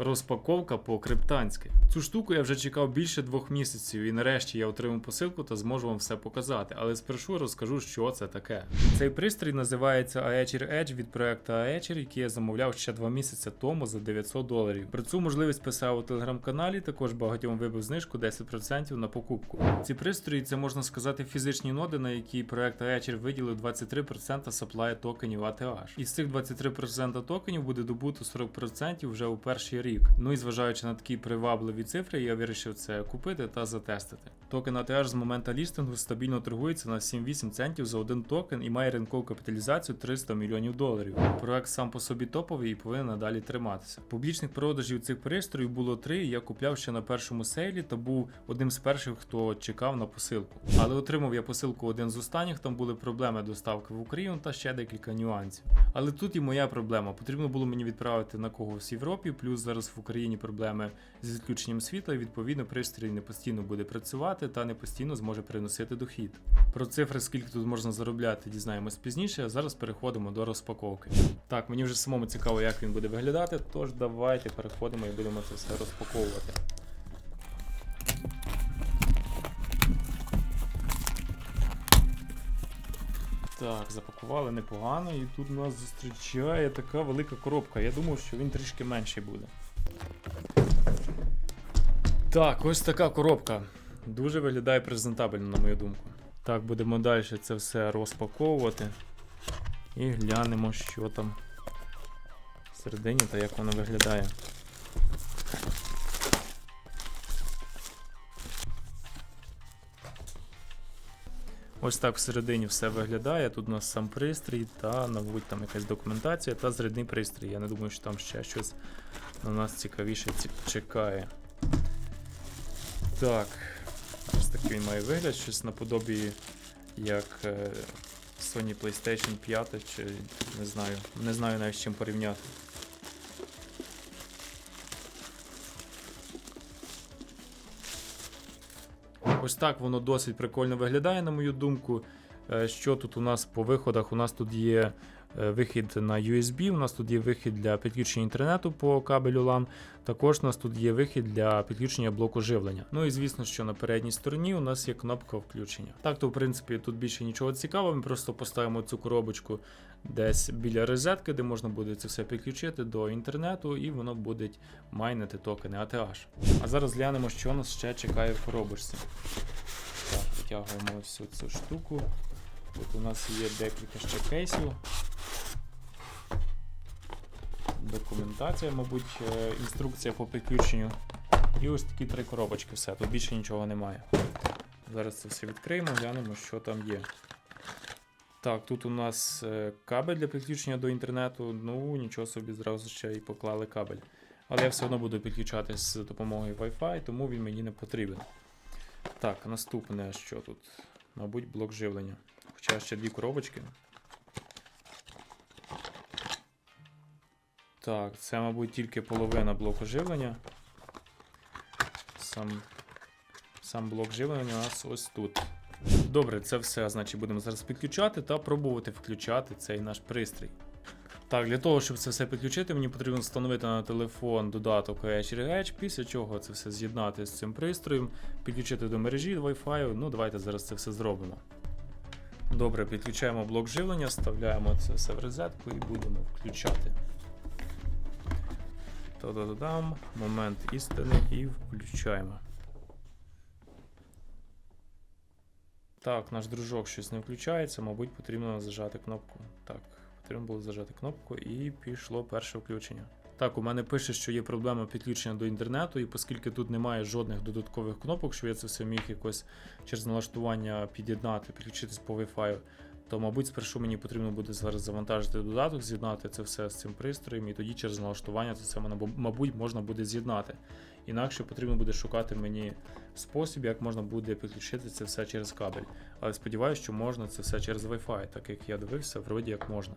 Розпаковка по-криптанськи. Цю штуку я вже чекав більше двох місяців, і нарешті я отримав посилку та зможу вам все показати. Але спершу розкажу, що це таке. Цей пристрій називається Aether Edge від проекту Aether, який я замовляв ще два місяці тому за 900 доларів. Про цю можливість писав у телеграм-каналі. Також багатьом вибив знижку 10% на покупку. Ці пристрої це можна сказати фізичні ноди, на які проект Aether виділив 23% supply токенів ATH. Із цих 23% токенів буде добуто 40% вже у перший рік. Ну і зважаючи на такі привабливі цифри, я вирішив це купити та затестити. Токен ATH з моменту лістингу стабільно торгується на 7-8 центів за один токен і має ринкову капіталізацію 300 мільйонів доларів. Проект сам по собі топовий і повинен надалі триматися. Публічних продажів цих пристроїв було три. Я купляв ще на першому сейлі та був одним з перших, хто чекав на посилку. Але отримав я посилку один з останніх. Там були проблеми доставки в Україну та ще декілька нюансів. Але тут і моя проблема. Потрібно було мені відправити на когось в Європі, плюс зараз в Україні проблеми з відключенням світла, і відповідно пристрій не постійно буде працювати та не постійно зможе приносити дохід. Про цифри, скільки тут можна заробляти, дізнаємось пізніше. А зараз переходимо до розпаковки. Так, мені вже самому цікаво, як він буде виглядати. Тож давайте переходимо і будемо це все розпаковувати. Так, запакували непогано, і тут нас зустрічає така велика коробка. Я думав, що він трішки менший буде. Так, ось така коробка. Дуже виглядає презентабельно, на мою думку. Так, будемо далі це все розпаковувати. І глянемо, що там всередині та як воно виглядає. Ось так всередині все виглядає. Тут у нас сам пристрій та, мабуть, там якась документація та зрядний пристрій. Я не думаю, що там ще щось на нас цікавіше чекає. Так. Ось такий він має вигляд, щось наподобі як е, Sony PlayStation 5 чи не знаю. Не знаю навіть з чим порівняти. Ось так воно досить прикольно виглядає, на мою думку. Е, Що тут у нас по виходах? У нас тут є е, вихід на USB, у нас тут є вихід для підключення інтернету по кабелю LAN. Також у нас тут є вихід для підключення блоку живлення. Ну і звісно, що на передній стороні у нас є кнопка включення. Так, то в принципі тут більше нічого цікавого. Ми просто поставимо цю коробочку десь біля розетки, де можна буде це все підключити до інтернету, і воно буде майнити токени ATH. А зараз глянемо, що нас ще чекає в коробочці. Так, витягуємо ось цю штуку. Тут у нас є декілька ще кейсів. Документація, мабуть, е, інструкція по підключенню. І ось такі три коробочки, все, тут більше нічого немає. Зараз це все відкриємо, глянемо, що там є. Так, тут у нас е, кабель для підключення до інтернету. Ну, нічого собі зразу ще і поклали кабель. Але я все одно буду підключатись з допомогою Wi-Fi, тому він мені не потрібен. Так, наступне, що тут? Мабуть, блок живлення. Хоча ще дві коробочки. Так, це, мабуть, тільки половина блоку живлення. Сам, сам блок живлення у нас ось тут. Добре, це все, значить, будемо зараз підключати та пробувати включати цей наш пристрій. Так, для того, щоб це все підключити, мені потрібно встановити на телефон додаток Edge після чого це все з'єднати з цим пристроєм, підключити до мережі Wi-Fi. Ну, давайте зараз це все зробимо. Добре, підключаємо блок живлення, вставляємо це все в розетку і будемо включати. Та-да-да-дам, момент істини і включаємо. Так, наш дружок щось не включається, мабуть, потрібно зажати кнопку. Так, потрібно було зажати кнопку і пішло перше включення. Так, у мене пише, що є проблема підключення до інтернету, і оскільки тут немає жодних додаткових кнопок, що я це все міг якось через налаштування під'єднати, підключитись по Wi-Fi, то, мабуть, спершу мені потрібно буде зараз завантажити додаток, з'єднати це все з цим пристроєм, і тоді через налаштування це все, мабуть, можна буде з'єднати. Інакше потрібно буде шукати мені спосіб, як можна буде підключити це все через кабель. Але сподіваюся, що можна це все через Wi-Fi, так як я дивився, вроді як можна.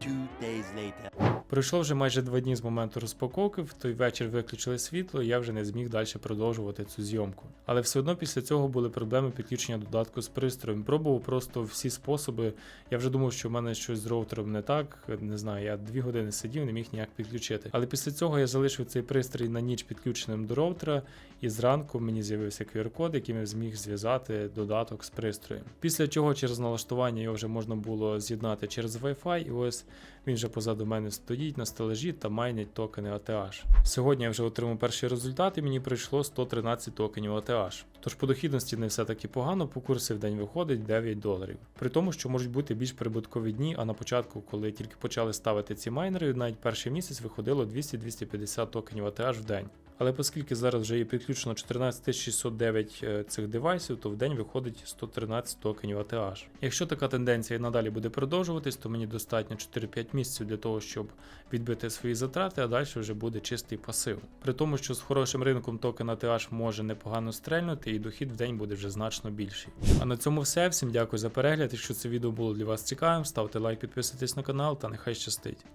Two days later. Пройшло вже майже два дні з моменту розпаковки. В той вечір виключили світло, і я вже не зміг далі продовжувати цю зйомку. Але все одно після цього були проблеми підключення додатку з пристроєм. Пробував просто всі способи. Я вже думав, що в мене щось з роутером не так. Не знаю, я дві години сидів, не міг ніяк підключити. Але після цього я залишив цей пристрій на ніч підключеним до роутера, і зранку мені з'явився QR-код, яким я зміг зв'язати додаток з пристроєм. Після чого через налаштування його вже можна було з'єднати через Wi-Fi, і ось він вже позаду мене стоїть на стелажі та майнять токени ATH. Сьогодні я вже отримав перший результат і мені прийшло 113 токенів ATH. Тож по дохідності не все таки погано, по курсі в день виходить 9 доларів. При тому, що можуть бути більш прибуткові дні, а на початку, коли тільки почали ставити ці майнери, навіть перший місяць виходило 200-250 токенів ATH в день. Але оскільки зараз вже є підключено 14609 е, цих девайсів, то в день виходить 113 токенів ATH. Якщо така тенденція і надалі буде продовжуватись, то мені достатньо 4-5 місяців для того, щоб відбити свої затрати, а далі вже буде чистий пасив. При тому, що з хорошим ринком токен ATH може непогано стрельнути, і дохід в день буде вже значно більший. А на цьому все. Всім дякую за перегляд. Якщо це відео було для вас цікавим, ставте лайк, підписуйтесь на канал та нехай щастить.